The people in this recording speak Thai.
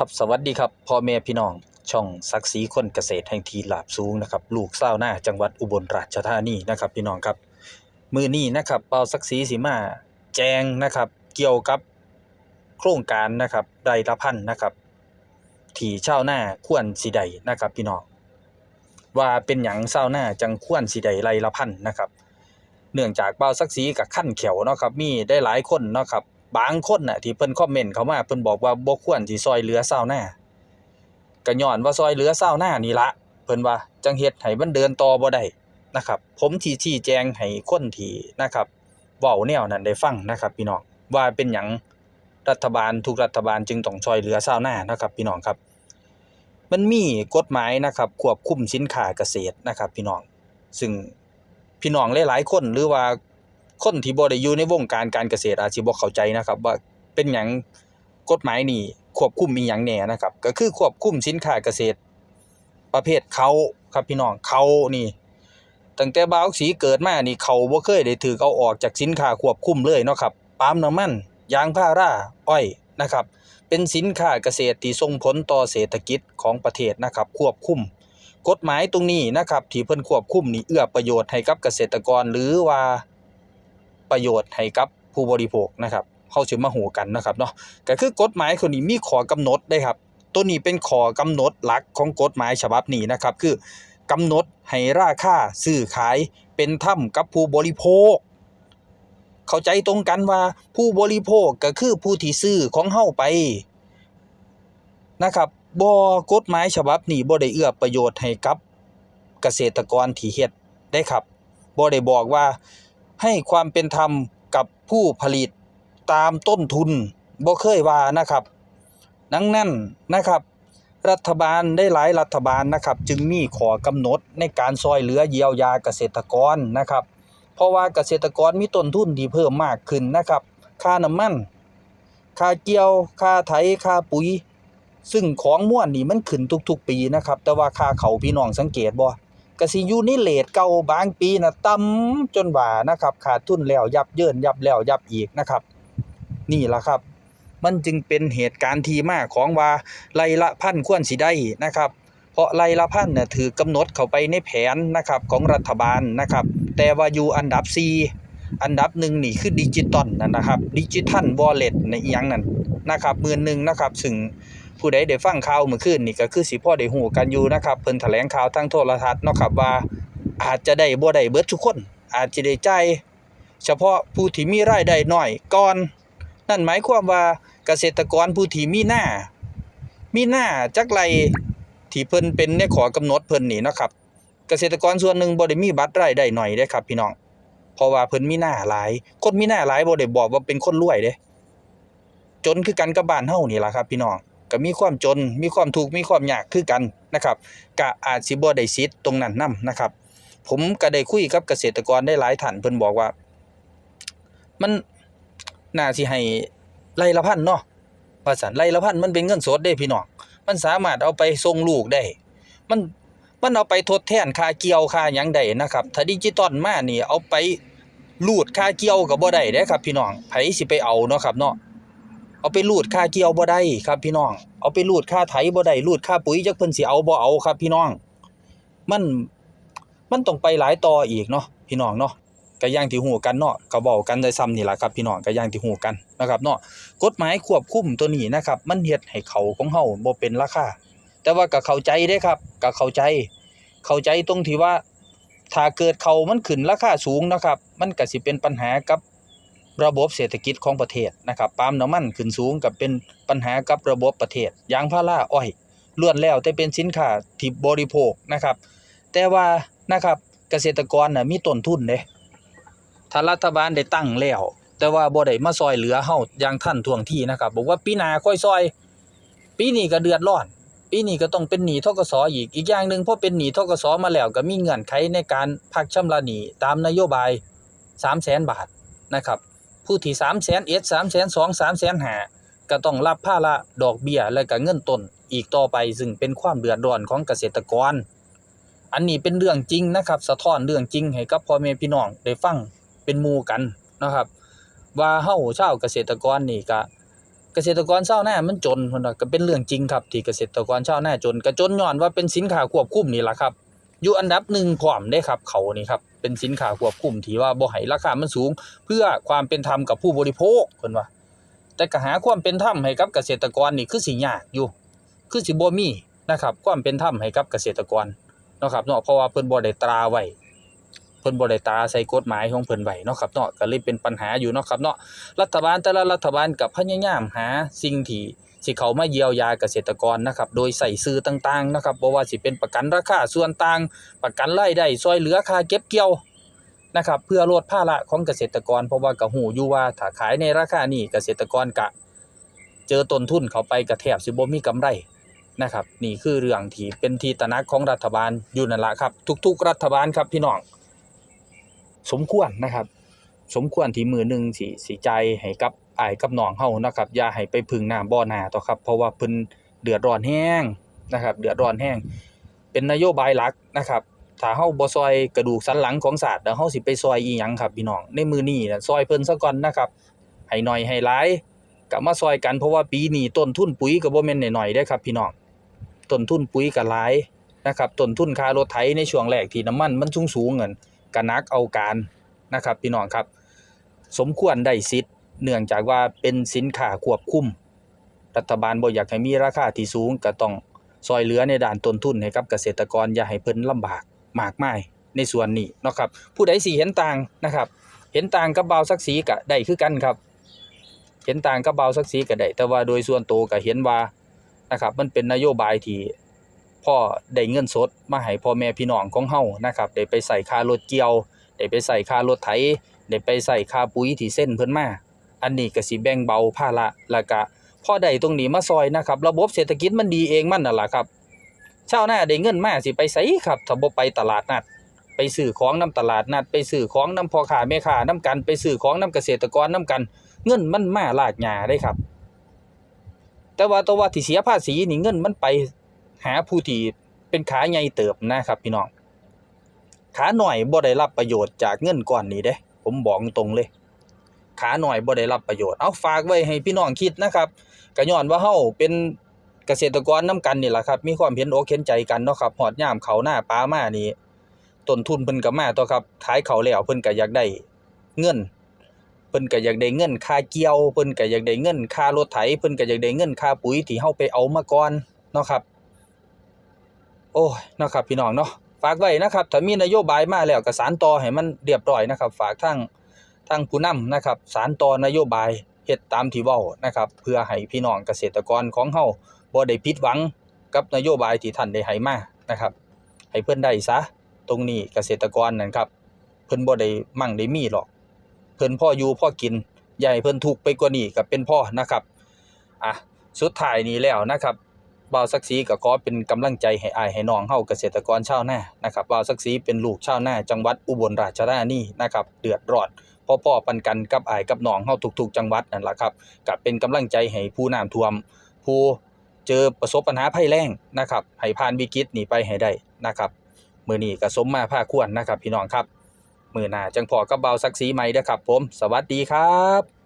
ครับสวัสดีครับพ่อแม่พี่น้อง ช่องศักดิ์ศรีคนเกษตรแห่งทีหลาบสูงนะครับลูกเศร้าหน้าจังหวัดอุบลราชธานีนะครับพี่น้องครับ มือนี้นะครับเปาศักดิ์ศรีสีมาแจงนะครับ เกี่ยวกับโครงการนะครับไดละพันนะครับ ที่เช่าวนาควรสิใดนะครับ พี่น้องว่าเป็นหยังชาวนาจังควรสิใดไรละพันนะครับ เนื่องจากเปาศักดิ์ศรีกับขั้นเขียวเนาะครับมีได้หลายคนเนาะครับ บางคนน่ะที่เพิ่นคอมเมนต์เข้ามาเพิ่นบอกว่าบ่ควรสิซอยเหลือชาวนาก็ย้อนว่าซอยเหลือชาวนานี่ละเพิ่นว่าจังเฮ็ดให้มันเดินต่อบ่ได้นะครับ ผมที่ชี้แจงให้คนที่นะครับเว้าแนวนั้นได้ฟังนะครับ พี่น้องว่าเป็นหยังรัฐบาลทุกรัฐบาลจึงต้องช่วยเหลือชาวนานะครับ พี่น้องครับ มันมีกฎหมายนะครับควบคุมสินค้าเกษตรนะครับ พี่น้อง ซึ่งพี่น้องหลายๆคนหรือว่า คนที่บ่ได้อยู่ในวงการการเกษตรอาจสิบ่เข้าใจนะครับ ว่าเป็นหยังกฎหมายนี่ควบคุมอีหยังแหน่นะครับ ก็คือควบคุมสินค้าเกษตร ประเภทเขาครับพี่น้องเขานี่ตั้งแต่บาวสีเกิดมานี่เขาบ่เคยได้ถูกเอาออกจากสินค้าควบคุมเลยเนาะครับปาล์มน้ำมันยางพาราอ้อยนะครับ เป็นสินค้าเกษตรที่ส่งผลต่อเศรษฐกิจของประเทศนะครับ ควบคุม กฎหมายตรงนี้นะครับ ที่เพิ่นควบคุมนี่เอื้อประโยชน์ให้กับเกษตรกรหรือว่า ประโยชน์ให้กับผู้บริโภคนะครับเฮาสิมาฮู้กันนะครับเนาะก็คือกฎหมายคนนี้มีข้อกำหนดเด้ครับ ตัวนี้เป็นข้อกำหนดหลักของกฎหมายฉบับนี้นะครับ คือกำหนดให้ราคาซื้อขายเป็นธรรมกับผู้บริโภค เข้าใจตรงกันว่าผู้บริโภคก็คือผู้ที่ซื้อของเฮาไปนะครับบ่กฎหมายฉบับนี้บ่ได้เอื้อประโยชน์ให้กับเกษตรกรที่เฮ็ดได้ครับบ่ได้บอกว่า ให้ความเป็นธรรมกับผู้ผลิตตามต้นทุนบ่เคยว่านะครับดังนั้นนะครับ รัฐบาลได้หลายรัฐบาลนะครับ จึงมีข้อกำหนดในการซอยเหลือเยียวยาเกษตรกรนะครับ เพราะว่าเกษตรกรมีต้นทุนที่เพิ่มมากขึ้นนะครับ ค่าน้ำมันค่าเกี่ยวค่าไถค่าปุ๋ย ซึ่งของม่วนนี่มันขึ้นทุกๆ ปีนะครับ แต่ว่าค่าเขาพี่น้องสังเกตบ่ ก็สิอยู่ในเรทเก่าบางปีน่ะต่ำจนว่านะครับ ขาดทุนแล้วยับเยินยับแล้วยับอีกนะครับ นี่ล่ะครับ มันจึงเป็นเหตุการณ์ที่มาของว่าไรละพันควรสิได้นะครับ เพราะไรละพันเนี่ยถือกำหนดเข้าไปในแผนนะครับของรัฐบาลนะครับ แต่ว่าอยู่อันดับ 4 อันดับหนึ่งนี่คือดิจิตอลนั่นนะครับดิจิทัลวอลเล็ตในอียังนั่นนะครับมื่นหนึ่งนะครับซึ่ง ผู้ใดได้ฟังข่าวเมื่อคืนนี่ก็คือสิพ่อได้ฮู้กันอยู่นะครับเพิ่นแถลงข่าวทางโทรทัศน์เนาะครับว่าอาจจะได้บ่ได้เบิดทุกคน อาจจะได้ใจเฉพาะผู้ที่มีรายได้น้อยก่อน นั่นหมายความว่าเกษตรกรผู้ที่มีหน้า มีหน้าจักไรที่เพิ่นเป็นในขอกำหนดเพิ่นนี่นะครับ เกษตรกรส่วนหนึ่งบ่ได้มีบัตรรายได้หน้อยเด้ครับ พี่น้องเพราะว่าเพิ่นมีหน้าหลาย คนมีหน้าหลายบ่ได้บอกว่าเป็นคนรวยเด้จนคือกันกับบ้านเฮานี่ล่ะครับ พี่น้อง ก็มีความจน มีความทุกข์มีความยากคือกันนะครับก็อาจสิบ่ได้สิทตรงนั้นนํนะครับ ผมก็ได้คุยกับเกษตรกรได้หลายท่านเพิ่นบอกว่า มันน่าสิให้ไร่ละพันเนาะว่าซั่นไร่ละพันมันเป็นเงินสดเด้พี่น้องมันสามารถเอาไปส่งลูกได้ มันมันเอาไปทดแทนค่าเกี่ยวค่าหยังได้นะครับ ถ้าดิจิตอลมานี่เอาไปรูดค่าเกี่ยวก็บ่ได้เด้ครับพี่น้องไผสิไปเอาเนาะครับเนาะ เอาไปรูดค่าเกี่ยวบ่ได้ครับพี่น้อง เอาไปรูดค่าไถบ่ได้รูดค่าปุ๋ยจักเพิ่นสิเอาบ่เอาครับพี่น้อง มันมันต้องไปหลายต่ออีกเนาะพี่น้องเนาะก็อย่างที่ฮู้กันเนาะก็เว้ากันได้ซ้ำนี่ล่ะครับพี่น้องก็อย่างที่ฮู้กันนะครับเนาะกฎหมายควบคุมตัวนี้นะครับ มันเฮ็ดให้เขาของเฮาบ่เป็นราคาแต่ว่าก็เข้าใจเด้ครับก็เข้าใจ เข้าใจตรงที่ว่า ถ้าเกิดเขามันขึ้นราคาสูงนะครับ มันก็สิเป็นปัญหากับ ระบบเศรษฐกิจของประเทศนะครับปาล์มน้ำมันขึ้นสูงก็เป็นปัญหากับระบบประเทศยางพาราอ้อยล้วนแล้วแต่เป็นสินค้าที่บริโภคนะครับ แต่ว่านะครับเกษตรกรน่ะมีต้นทุนเด้ถ้ารัฐบาลได้ตั้งแล้ว แต่ว่าบ่ได้มาซอยเหลือเฮาอย่างทันท่วงทีนะครับ บอกว่าปีหน้าค่อยซอย ปีนี้ก็เดือดร้อน ปีนี้ก็ต้องเป็นหนี้ทกสออีกอีกอย่างหนึ่งพอเป็นหนี้ทกสมาแล้วก็มีเงื่อนไขในการพักชำระหนี้ตามนโยบาย 300,000 บาทนะครับ ผู้ที่300,000เอ็ด300,000 2 300,000ก็ต้องรับภาระดอกเบี้ยและก็เงินต้นอีกต่อไปซึ่งเป็นความเดือดร้อนของเกษตรกร อันนี้เป็นเรื่องจริงนะครับ สะท้อนเรื่องจริงให้กับพ่อแม่พี่น้องได้ฟังเป็นมูกันนะครับ ว่าเฮาเช่าเกษตรกรนี่ก็เกษตรกรเช่าวนามันจนเพิ่นก็เป็นเรื่องจริงครับที่เกษตรกรเช่าวนาจนก็จนย้อนว่าเป็นสินค้าควบคุมนี่แหละครับ อยู่อันดับหนึ่งพร้อมเด้ครับเขานี่ครับเป็นสินค้าควบคุมที่ว่าบ่ให้ราคามันสูง เพื่อความเป็นธรรมกับผู้บริโภคเพิ่นว่า แต่ก็หาความเป็นธรรมให้กับเกษตรกรนี่คือสิยากอยู่ คือสิบ่มีนะครับความเป็นธรรมให้กับเกษตรกรเนาะครับเนาะเพราะว่าเพิ่นบ่ได้ตราไว้เพิ่นบ่ได้ตราใส่กฎหมายของเพิ่นไว้เนาะครับเนาะก็เลยเป็นปัญหาอยู่เนาะครับเนาะรัฐบาลแต่ละรัฐบาลก็พยายามหาสิ่งที่ สิเขามาเยียวยาเกษตรกรนะครับ โดยใส่สื่อต่างๆนะครับบ่ว่าสิเป็นประกันราคาส่วนต่าง ประกันรายได้ช่วยเหลือค่าเก็บเกี่ยวนะครับ เพื่อลดภาระของเกษตรกร เพราะว่าก็ฮู้อยู่ว่าถ้าขายในราคานี้เกษตรกรก็เจอต้นทุนเขาไปก็แทบสิบ่มีกำไรนะครับนี่คือเรื่องที่เป็นทีตนักของรัฐบาลอยู่นั่นแหละครับ ทุก ๆ รัฐบาลครับพี่น้องสมควรนะครับ สมควรที่มือหนึ่งสิสิจ่ายให้กับอ้ายกับน้องเฮานะครับอย่าให้ไปพึ่งน้ำบ่อหน้าต่อครับ เพราะว่าเพิ่นเดือดร้อนแห้งนะครับ เดือดร้อนแห้ง เป็นนโยบายหลักนะครับถ้าเฮาบ่ซอยกระดูกสันหลังของศาสตร์แล้วเฮาสิไปซอยอีหยังครับพี่น้องในมือนี้น่ะซอยเพิ่นซะก่อนนะครับให้หน้อยให้หลายก็มาซอยกันเพราะว่าปีนี้ต้นทุนปุ๋ยก็บ่แม่นน้อยๆเด้ครับ พี่น้องต้นทุนปุ๋ยก็หลายนะครับต้นทุนค่ารถไถในช่วงแรกที่น้ำมันมันสูงๆนั่นก็นักเอาการ นะครับพี่น้องครับ สมควรได้สิทธิ์เนื่องจากว่าเป็นสินค้าควบคุม รัฐบาลบ่อยากให้มีราคาที่สูงก็ต้องซอยเหลือในด้านต้นทุนให้กับเกษตรกรอย่าให้เพิ่นลำบากมากมายในส่วนนี้นะครับ ผู้ใดสิเห็นต่างนะครับ เห็นต่างกับเบาสักสีก็ได้คือกันครับ เห็นต่างกับเบาสักสีก็ได้แต่ว่าโดยส่วนตัวก็เห็นว่านะครับ มันเป็นนโยบายที่พ่อได้เงินสดมาให้พ่อแม่พี่น้องของเฮานะครับได้ไปใส่ค่ารถเกี่ยว ได้ไปใส่ค่ารถไถได้ไปใส่ค่าปุ๋ยที่เส้นเพิ่นมา อันนี้ก็สิแบ่งเบาภาระแล้วก็พอได้ตรงนี้มาซอยนะครับ ระบบเศรษฐกิจมันดีเองมันนั่นล่ะครับชาวนาได้เงินมาสิไปไสครับถ้าบ่ไปตลาดนัด ไปซื้อของนํตลาดนัด ไปซื้อของนํพ่อค้าแม่ค้านํกัน ไปซื้อของนํเกษตรกรนํกัน เงินมันมาลากหญ้าได้ครับ แต่ว่าตัวว่าที่เสียภาษีนี่เงินมันไปหาผู้ที่เป็นขาใหญ่เติบนะครับพี่น้อง ขาหน่อยบ่ได้รับประโยชน์จากเงินก้อนนี้เด้ ผมบอกตรงเลย ขาหน่อยบ่ได้รับประโยชน์เอาฝากไว้ให้พี่น้องคิดนะครับก็ย้อนว่าเฮาเป็นเกษตรกรนํกันนี่แหละครับ มีความเห็นอกเห็นใจกันเนาะครับฮอดยามเขาหน้าปลามานี่ต้นทุนเพิ่นก็มาตัวครับขายเขาแล้วเพิ่นก็อยากได้เงินเพิ่นก็อยากได้เงินค่าเกี่ยวเพิ่นก็อยากได้เงินค่ารถไถเพิ่นก็อยากได้เงินค่าปุ๋ยที่เฮาไปเอามาก่อนเนาะครับ โอ้ยเนาะครับพี่น้องเนาะ ฝากไว้นะครับถ้ามีนโยบายมาแล้วก็สานต่อให้มันเรียบร้อยนะครับ ฝากทางทางผู้นำนะครับ สานต่อนโยบายเฮ็ดตามที่เว้านะครับ เพื่อให้พี่น้องเกษตรกรของเฮาบ่ได้ผิดหวังกับนโยบายที่ท่านได้ให้มานะครับ ให้เพิ่อนได้ซะตรงนี้เกษตรกรนั่นครับ เพิ่นบ่ได้มั่งได้มีหรอก เพิ่นพ่ออยู่พ่อกินให้เพิ่นทุกไปกว่านี้ก็เป็นพ่อนะครับอะสุดท้ายนี้แล้วนะครับ บ่าวศักดิ์ศรีก็ขอเป็นกำลังใจให้อายให้น้องเฮาเกษตรกรชาวนานะครับบ่าวศักดิ์ศรีเป็นลูกชาวนาจังหวัดอุบลราชธานีนะครับเดือดร้อนพ่อๆปันกันกับอายกับน้องเฮาทุกๆ จังหวัดนั่นล่ะครับก็เป็นกำลังใจให้ผู้น้ำท่วม ผู้เจอประสบปัญหาภัยแล้งนะครับให้ผ่านวิกฤตนี้ไปให้ได้นะครับมื้อนี้ก็สมมาภาคควรนะครับ พี่น้องครับมื้อหน้าจังพอกับเบาศักดิ์ศรีใหม่เด้อครับ ผม สวัสดีครับ